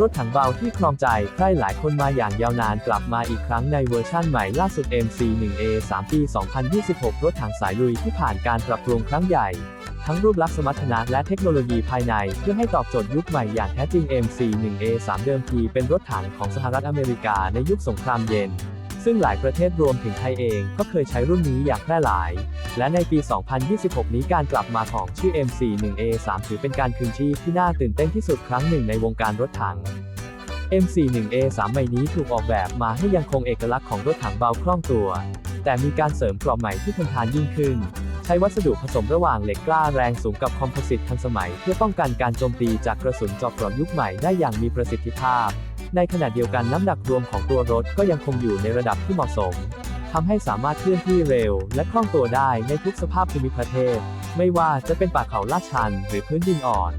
รถถังเบาที่ครองใจใครหลายคนมาอย่างยาวนานกลับมาอีกครั้งในเวอร์ชั่นใหม่ล่าสุด MC1A 3 ปี 2026 รถถังสายลุยที่ผ่านการปรับปรุงครั้งใหญ่ ทั้งรูปลักษณ์สมรรถนะและเทคโนโลยีภายใน เพื่อให้ตอบโจทย์ยุคใหม่อย่างแท้จริง MC1A 3เดิมทีเป็นรถถังของสหรัฐอเมริกาในยุคสงครามเย็น ซึ่งหลายประเทศรวมถึงไทยเองก็เคยใช้รุ่นนี้อย่างแพร่หลาย และในปี 2026 นี้การกลับมาของชื่อ MC1A3 ถือเป็นการคืนชีพที่น่าตื่นเต้นที่สุดครั้งหนึ่งในวงการรถถัง MC1A3 ใหม่นี้ถูกออกแบบมาให้ยังคงเอกลักษณ์ของรถถังเบาคล่องตัว แต่มีการเสริมกรอบใหม่ที่ทนทานยิ่งขึ้น ใช้วัสดุผสมระหว่างเหล็กกล้าแรงสูงกับคอมโพสิตทันสมัย เพื่อป้องกันการโจมตีจากกระสุนเจอกกรอบยุคใหม่ได้อย่างมีประสิทธิภาพ ในขณะเดียวกันน้ำหนักรวมของตัวรถก็ยังคงอยู่ในระดับที่เหมาะสมทำให้สามารถเคลื่อนที่เร็ว และคล่องตัวได้ในทุกสภาพภูมิประเทศ ไม่ว่าจะเป็นป่าเขาลาดชัน หรือพื้นดินอ่อน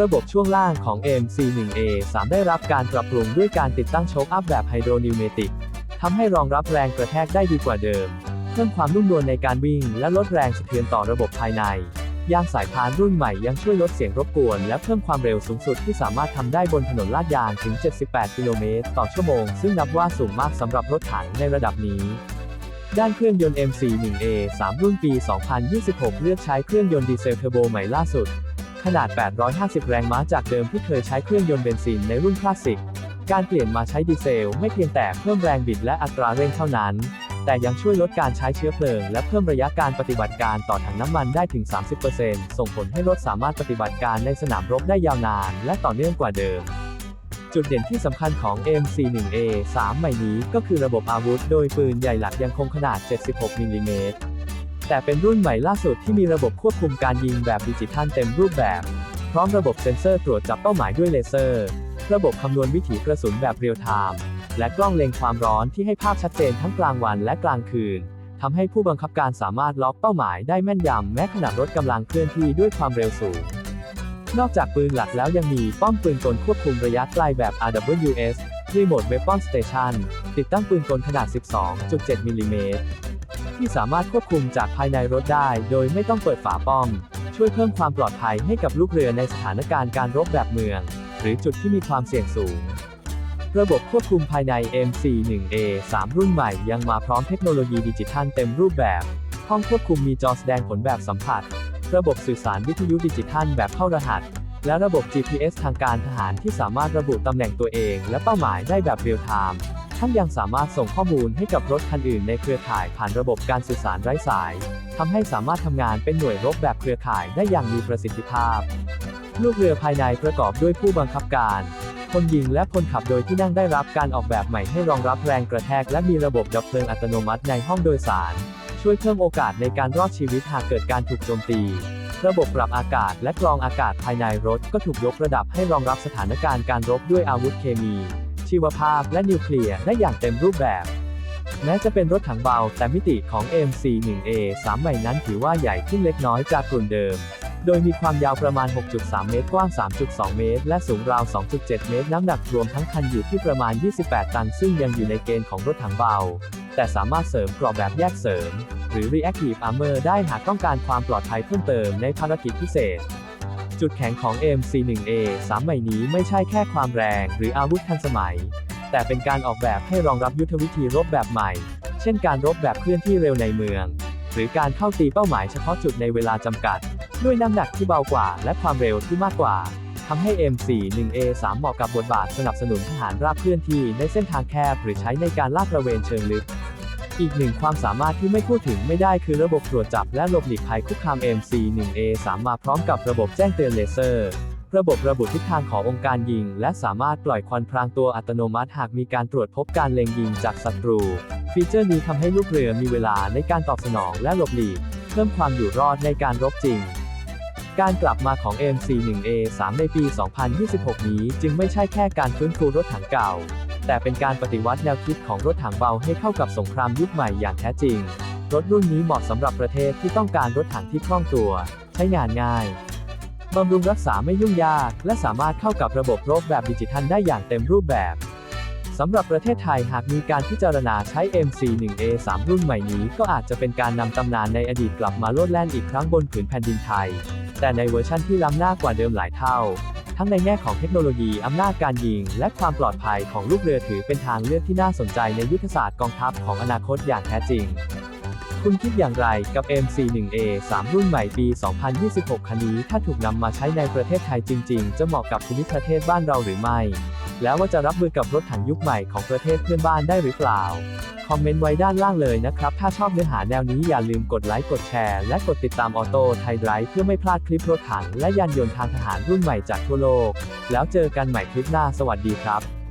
ระบบช่วงล่างของ MC1A 3 ได้รับการปรับปรุงด้วยการติดตั้งโช๊คอัพแบบไฮโดรนิวเมติกทำให้รองรับแรงกระแทกได้ดีกว่าเดิม เพิ่มความนุ่มนวลในการวิ่งและลดแรงสะเทือนต่อระบบภายใน ยางสายพานรุ่นใหม่ยังช่วยลดเสียงรบกวน และเพิ่มความเร็วสูงสุดที่สามารถทำได้บนถนนลาดยางถึง 78 กิโลเมตรต่อชั่วโมง ซึ่งนับว่าสูงมากสำหรับรถถังในระดับนี้ด้านเครื่องยนต์ MC1A 3 รุ่นปี 2026 เลือกใช้เครื่องยนต์ดีเซลเทอร์โบใหม่ล่าสุด ขนาด 850 แรงม้าจากเดิมที่เคยใช้เครื่องยนต์เบนซินในรุ่นคลาสสิก การเปลี่ยนมาใช้ดีเซลไม่เพียงแต่เพิ่มแรงบิดและอัตราเร่งเท่านั้น แต่ยังช่วยลดการใช้เชื้อเพลิง และเพิ่มระยะการปฏิบัติการต่อถังน้ำมันได้ถึง 30%ส่งผลให้รถสามารถปฏิบัติการในสนามรบได้ยาวนาน และต่อเนื่องกว่าเดิมจุดเด่นที่สำคัญของ MC1A 3ใหม่นี้ก็คือระบบอาวุธ โดยปืนใหญ่หลักยังคงขนาด 76มิลลิเมตร แต่เป็นรุ่นใหม่ล่าสุดที่มีระบบควบคุมการยิงแบบดิจิทัลเต็มรูปแบบ พร้อมระบบเซ็นเซอร์ตรวจจับเป้าหมายด้วยเลเซอร์ ระบบคำนวณวิถีกระสุนแบบเรียลไทม์ และกล้องเล็งความร้อนที่ให้ภาพชัดเจนทั้งกลางวันและกลางคืนทำให้ผู้บังคับการสามารถล็อกเป้าหมายได้แม่นยำแม้ขณะรถกำลังเคลื่อนที่ด้วยความเร็วสูง นอกจากปืนหลักแล้วยังมีป้อมปืนกลควบคุมระยะไกลแบบ RWS Remote Weapon Station ติดตั้งปืนกลขนาด 12.7 มิลลิเมตรที่สามารถควบคุมจากภายในรถได้ โดยไม่ต้องเปิดฝาป้อม ช่วยเพิ่มความปลอดภัยให้กับลูกเรือในสถานการณ์การรบแบบเมือง หรือจุดที่มีความเสี่ยงสูง ระบบควบคุมภายใน MC1A 3 รุ่นใหม่ยังมาพร้อมเทคโนโลยีดิจิทัลเต็มรูปแบบ ห้องควบคุมมีจอแสดงผลแบบสัมผัส ระบบสื่อสารวิทยุดิจิทัลแบบเข้ารหัส และระบบ GPS ทางการทหารที่สามารถระบุตำแหน่งตัวเองและเป้าหมายได้แบบเรียลไทม์ทั้งยังสามารถส่งข้อมูลให้กับรถคันอื่นในเครือข่ายผ่านระบบการสื่อสารไร้สายทำให้สามารถทำงานเป็นหน่วยรบแบบเครือข่ายได้อย่างมีประสิทธิภาพ ลูกเรือภายในประกอบด้วยผู้บังคับการ คนยิงและคนขับโดยที่นั่งได้รับการออกแบบใหม่ให้รองรับแรงกระแทกและมีระบบดับเพลิงอัตโนมัติในห้องโดยสาร ช่วยเพิ่มโอกาสในการรอดชีวิตหากเกิดการถูกโจมตี ระบบปรับอากาศและกรองอากาศภายในรถก็ถูกยกระดับให้รองรับสถานการณ์การรบด้วยอาวุธเคมี ชีวภาพและนิวเคลียร์ได้อย่างเต็มรูปแบบแม้จะเป็นรถถังเบาแต่มิติของ MC1A 3 ใหม่นั้นถือว่าใหญ่ขึ้นเล็กน้อยจากกลุ่มเดิม โดยมีความยาวประมาณ 6.3 เมตร กว้าง 3.2 เมตร และสูงราว 2.7 เมตร น้ำหนักรวมทั้งคันอยู่ที่ประมาณ 28 ตัน ซึ่งยังอยู่ในเกณฑ์ของรถถังเบา แต่สามารถเสริมกรอบแบบแยกเสริม หรือ Reactive Armor ได้หากต้องการความปลอดภัยเพิ่มเติมในภารกิจพิเศษ จุดแข็งของ MC1A 3ใหม่นี้ไม่ใช่แค่ความแรง หรืออาวุธทันสมัย แต่เป็นการออกแบบให้รองรับยุทธวิธีรบแบบใหม่ เช่นการรบแบบเคลื่อนที่เร็วในเมือง หรือการเข้าตีเป้าหมายเฉพาะจุดในเวลาจำกัด ด้วยน้ำหนักที่เบากว่า และความเร็วที่มากกว่าทำให้ M41A3 เหมาะกับบทบาทสนับสนุนทหารราบเคลื่อนที่ในเส้นทางแคบหรือใช้ในการลาดตระเวนเชิงลึก อีกหนึ่งความสามารถที่ไม่พูดถึงไม่ได้คือระบบตรวจจับและหลบหลีกภัยคุกคาม MC1A3 มาพร้อมกับระบบแจ้งเตือนเลเซอร์ ระบบระบุทิศทางขององค์การยิง และสามารถปล่อยควันพรางตัวอัตโนมัติหากมีการตรวจพบการเล็งยิงจากศัตรู ฟีเจอร์นี้ทำให้ลูกเรือมีเวลาในการตอบสนองและหลบหลีก เพิ่มความอยู่รอดในการรบจริง การกลับมาของ MC1A3 ในปี 2026 นี้จึงไม่ใช่แค่การฟื้นฟูรถถังเก่า แต่เป็นการปฏิวัติแนวคิดของรถถังเบาให้เข้ากับสงครามยุคใหม่อย่างแท้จริง รถรุ่นนี้เหมาะสำหรับประเทศที่ต้องการรถถังที่คล่องตัว ใช้งานง่ายบำรุงรักษาไม่ยุ่งยาก และสามารถเข้ากับระบบรบแบบดิจิทัลได้อย่างเต็มรูปแบบสำหรับประเทศไทยหากมีการพิจารณาใช้ MC1A3 รุ่นใหม่นี้ ก็อาจจะเป็นการนำตำนานในอดีตกลับมาโลดแล่นอีกครั้งบนผืนแผ่นดินไทย แต่ในเวอร์ชั่นที่ล้ำหน้ากว่าเดิมหลายเท่า ทั้งในแง่ของเทคโนโลยีอำนาจการยิง และความปลอดภัยของลูกเรือถือเป็นทางเลือกที่น่าสนใจในยุทธศาสตร์กองทัพของอนาคตอย่างแท้จริง คุณคิดอย่างไรกับ MC1A 3 รุ่นใหม่ปี 2026 คันนี้ถ้าถูกนำมาใช้ในประเทศไทยจริง ๆ จะเหมาะกับภูมิประเทศบ้านเราหรือไม่ แล้วว่าจะรับมือกับรถถังยุคใหม่ของประเทศเพื่อนบ้านได้หรือเปล่า คอมเมนต์ไว้ด้านล่างเลยนะครับ ถ้าชอบเนื้อหาแนวนี้อย่าลืมกดไลค์ กดแชร์ และกดติดตามออโต้ไทยไรฟ์เพื่อไม่พลาดคลิปรถถังและยานยนต์ทางทหารรุ่นใหม่จากทั่วโลก แล้วเจอกันใหม่คลิปหน้าสวัสดีครับ